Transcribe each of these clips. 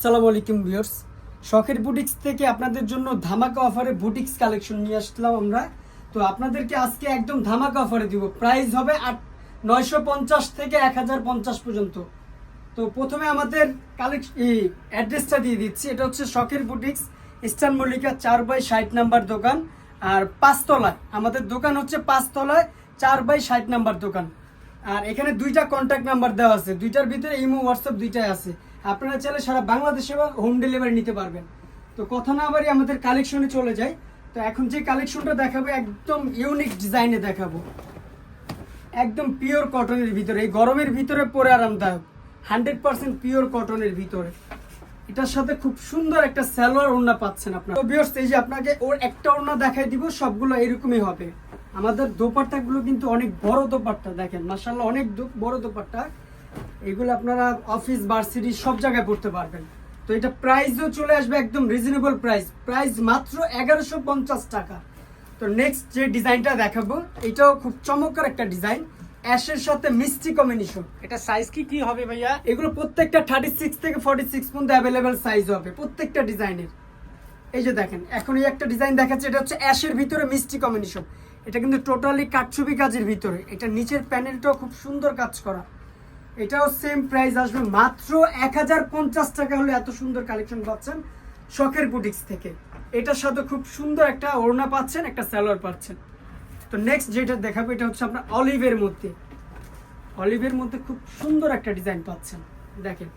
আসসালামু আলাইকুম ভিউয়ার্স। শখের বুটিক্স থেকে আপনাদের জন্য ধামাকা অফারে বুটিক্স কালেকশন নিয়ে আসলাম আমরা। তো আপনাদেরকে আজকে একদম ধামাকা অফারে দিব। প্রাইস হবে আট, নয়শো পঞ্চাশ থেকে এক হাজার পঞ্চাশ পর্যন্ত। তো প্রথমে আমাদের কালেকশন অ্যাড্রেসটা দিয়ে দিচ্ছি। এটা হচ্ছে শখের বুটিক্স, ইস্টার্ন মল্লিকা চার বাই ষাট নাম্বার দোকান। আর পাঁচতলায়, আমাদের দোকান হচ্ছে পাঁচতলায় চার বাই ষাট নাম্বার দোকান। আর এখানে দুইটা কন্ট্যাক্ট নাম্বার দেওয়া আছে। দুইটার ভিতরে ইমো হোয়াটসঅ্যাপ দুইটাই আছে। আপনারা চাইলে সারা বাংলাদেশে হোম ডেলিভারি নিতে পারবেন। তো কথা না বাড়ি আমাদের কালেকশনে চলে যাই। তো এখন যে কালেকশনটা দেখাবো, একদম ইউনিক ডিজাইনে দেখাবো। একদম পিওর কটনের ভিতরে। এই গরমের ভিতরে পরে আরামদায়ক। হান্ড্রেড পার্সেন্ট পিওর কটনের ভিতরে। এটার সাথে খুব সুন্দর একটা স্যালোয়ার ওড়না পাচ্ছেন আপনার। তো বিয়ার্স এই যে আপনাকে ওর একটা ওড়না দেখাই দিব, সবগুলো এরকমই হবে। আমাদের দোপাট্টাগুলো কিন্তু অনেক বড় দোপাট্টা দেখেন মাসাল্লাহ অনেক বড় দোপাট্টা। এগুলো আপনারা অফিস ভার্সিটি সব জায়গায় পড়তে পারবেন। তো এটা প্রাইসও চলে আসবে একদম রিজনেবল প্রাইস প্রাইস মাত্র এগারোশো পঞ্চাশ টাকা। তো নেক্সট যে ডিজাইনটা দেখাবো এটাও খুব চমৎকার একটা ডিজাইন অ্যাশের সাথে মিষ্টি কম্বিনেশন এটা সাইজ কি কি হবে ভাইয়া? এগুলো প্রত্যেকটা থার্টি সিক্স থেকে ফর্টি সিক্স পর্যন্ত অ্যাভেলেবেল সাইজ হবে প্রত্যেকটা ডিজাইনের। এই যে দেখেন এখন এই একটা ডিজাইন দেখাচ্ছে এটা হচ্ছে অ্যাশের ভিতরে মিষ্টি কম্বিনেশন এটা কিন্তু টোটালি কাটছবি কাজের ভিতরে। এটা নিচের প্যানেলটাও খুব সুন্দর কাজ করা। এটাও সেম প্রাইস আসবে মাত্র এক হাজার পঞ্চাশ টাকা হলে এত সুন্দর কালেকশন পাচ্ছেন শখের বুটিক্স থেকে। এটার সাথে খুব সুন্দর একটা ওড়না পাচ্ছেন, একটা স্যালোয়ার পাচ্ছেন। তো নেক্সট যেটা দেখাবো, এটা হচ্ছে আপনার অলিভের মধ্যে। অলিভের মধ্যে খুব সুন্দর একটা ডিজাইন পাচ্ছেন। দেখেন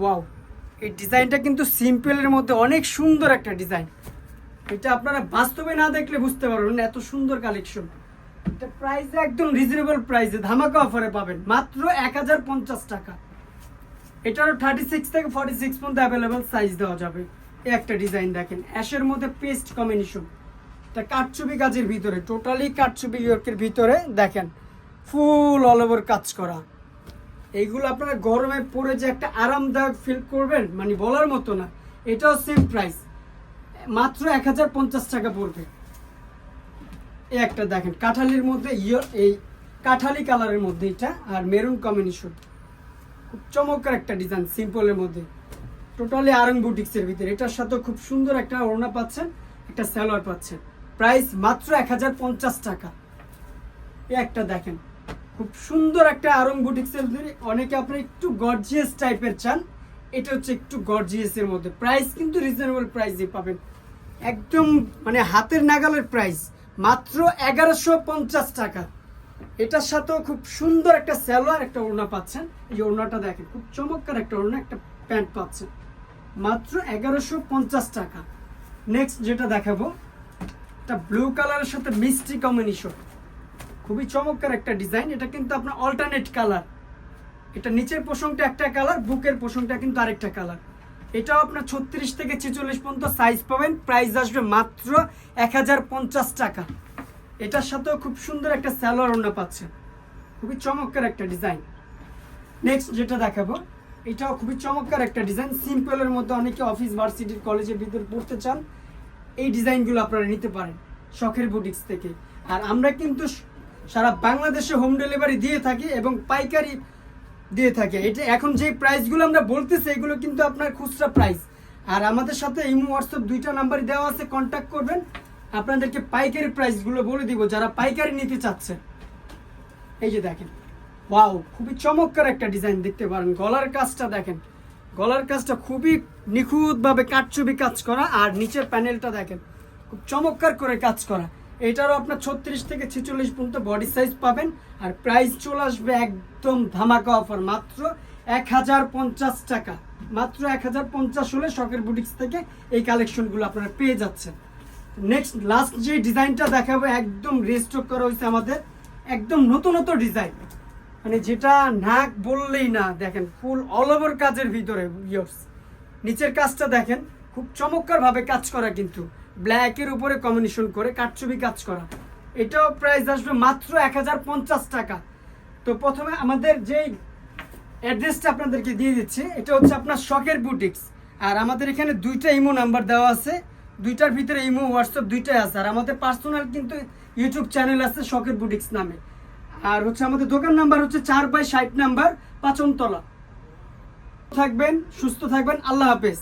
ওয়াও এই ডিজাইনটা কিন্তু সিম্পলের মধ্যে অনেক সুন্দর একটা ডিজাইন এটা আপনারা বাস্তবে না দেখলে বুঝতে পারবেন এত সুন্দর কালেকশন এটা প্রাইস একদম রিজনেবল প্রাইসে ধামাকা অফারে পাবেন। মাত্র এক হাজার পঞ্চাশ টাকা। এটারও থার্টি সিক্স থেকে ফর্টি সিক্স পর্যন্ত অ্যাভেলেবেল সাইজ দেওয়া যাবে। একটা ডিজাইন দেখেন, অ্যাশের মধ্যে পেস্ট কম্বিনেশন এটা কাঠছবি কাজের ভিতরে টোটালি কাঠছবি ইয়র্কের ভিতরে দেখেন ফুল অল ওভার কাজ করা। এইগুলো আপনারা গরমে পরে যে একটা আরামদায়ক ফিল করবেন মানে বলার মতো না, এটাও সেম প্রাইস মাত্র এক হাজার পঞ্চাশ টাকা পড়বে। এই একটা দেখেন, কাঁঠালির মধ্যে ইয় এই কাঁঠালি কালারের মধ্যে এটা আর মেরুন কম্বিনেশন খুব চমৎকার একটা ডিজাইন সিম্পলের মধ্যে। টোটালি আরং বুটিক্সের ভিতরে। এটার সাথে খুব সুন্দর একটা ওড়না পাচ্ছেন, একটা স্যালোয়ার পাচ্ছেন। প্রাইস মাত্র এক হাজার পঞ্চাশ টাকা। এই একটা দেখেন, খুব সুন্দর একটা আরং বুটিক্সের ভিতরে। অনেকে আপনি একটু গর্জিয়াস টাইপের চান, এটা হচ্ছে একটু গর্জিয়াসের মধ্যে। প্রাইস কিন্তু রিজনেবল প্রাইসে পাবেন। একদম মানে হাতের নাগালের প্রাইস মাত্র এগারোশো পঞ্চাশ টাকা। এটার সাথেও খুব সুন্দর একটা স্যালোয়ার একটা ওড়না পাচ্ছেন। এই ওড়নাটা দেখেন, খুব চমৎকার একটা ওড়না, একটা প্যান্ট পাচ্ছেন। মাত্র এগারোশো পঞ্চাশ টাকা। নেক্সট যেটা দেখাবো, এটা ব্লু কালারের সাথে মিষ্টি কম্বিনেশন খুবই চমৎকার একটা ডিজাইন এটা কিন্তু আপনার অল্টারনেট কালার এটা নিচের পোষণটা একটা কালার বুকের পোষণটা কিন্তু আরেকটা কালার এটাও আপনার ছত্রিশ থেকে ছেচল্লিশ পর্যন্ত সাইজ পাবেন। প্রাইস আসবে মাত্র এক হাজার পঞ্চাশ টাকা। এটার সাথেও খুব সুন্দর একটা স্যালোয়ার ওড়না পাচ্ছেন। খুবই চমৎকার একটা ডিজাইন নেক্সট যেটা দেখাবো, এটাও খুবই চমৎকার একটা ডিজাইন সিম্পলের মধ্যে অনেকে অফিস ভার্সিটির কলেজের ভিতরে পড়তে চান, এই ডিজাইনগুলো আপনারা নিতে পারেন শখের বুটিক্স থেকে। আর আমরা কিন্তু সারা বাংলাদেশে হোম ডেলিভারি দিয়ে থাকি এবং পাইকারি দিয়ে থাকে। এটা এখন যে প্রাইসগুলো আমরা বলতেছি, এগুলো কিন্তু আপনার খুচরা প্রাইস আর আমাদের সাথে ইমো, হোয়াটসঅ্যাপ দুইটা নাম্বার দেওয়া আছে কন্ট্যাক্ট করবেন। আপনাদেরকে পাইকারি প্রাইসগুলো বলে দিব, যারা পাইকারি নিতে চাচ্ছে। এই যে দেখেন ওয়াও খুবই চমৎকার একটা ডিজাইন দেখতে পারেন। গলার কাজটা দেখেন, গলার কাজটা খুবই নিখুঁতভাবে কাটচুবি কাজ করা, আর নিচের প্যানেলটা দেখেন, খুব চমৎকার করে কাজ করা। এটারও আপনার ছত্রিশ থেকে ছেচল্লিশ পর্যন্ত বডি সাইজ পাবেন। আর প্রাইস চলে আসবে একদম ধামাকা অফার মাত্র এক হাজার পঞ্চাশ টাকা। মাত্র এক হাজার পঞ্চাশ হলে শখের বুটিক্স থেকে এই কালেকশনগুলো আপনারা পেয়ে যাচ্ছেন। নেক্সট লাস্ট যে ডিজাইনটা দেখাবো, একদম রেস্টক করা হয়েছে আমাদের। একদম নতুন নতুন ডিজাইন মানে যেটা নাক বললেই না, দেখেন ফুল অল ওভার কাজের ভিতরে ইয়ার্স নিচের কাজটা দেখেন, খুব চমৎকার ভাবে কাজ করা কিন্তু। ব্ল্যাকের উপরে কম্বিনেশন করে কাটছবি কাজ করা। এটাও প্রাইস আসবে মাত্র এক হাজার পঞ্চাশ টাকা। তো প্রথমে আমাদের যেই অ্যাড্রেসটা আপনাদেরকে দিয়ে দিচ্ছি, এটা হচ্ছে আপনার শখের বুটিক্স আর আমাদের এখানে দুইটা ইমো নাম্বার দেওয়া আছে, দুইটার ভিতরে ইমো হোয়াটসঅ্যাপ দুইটাই আছে। আর আমাদের পার্সোনাল কিন্তু ইউটিউব চ্যানেল আছে শখের বুটিক্স নামে। আর হচ্ছে আমাদের দোকান নাম্বার হচ্ছে চার বাই ষাট নাম্বার পাচনতলা। থাকবেন, সুস্থ থাকবেন, আল্লাহ হাফেজ।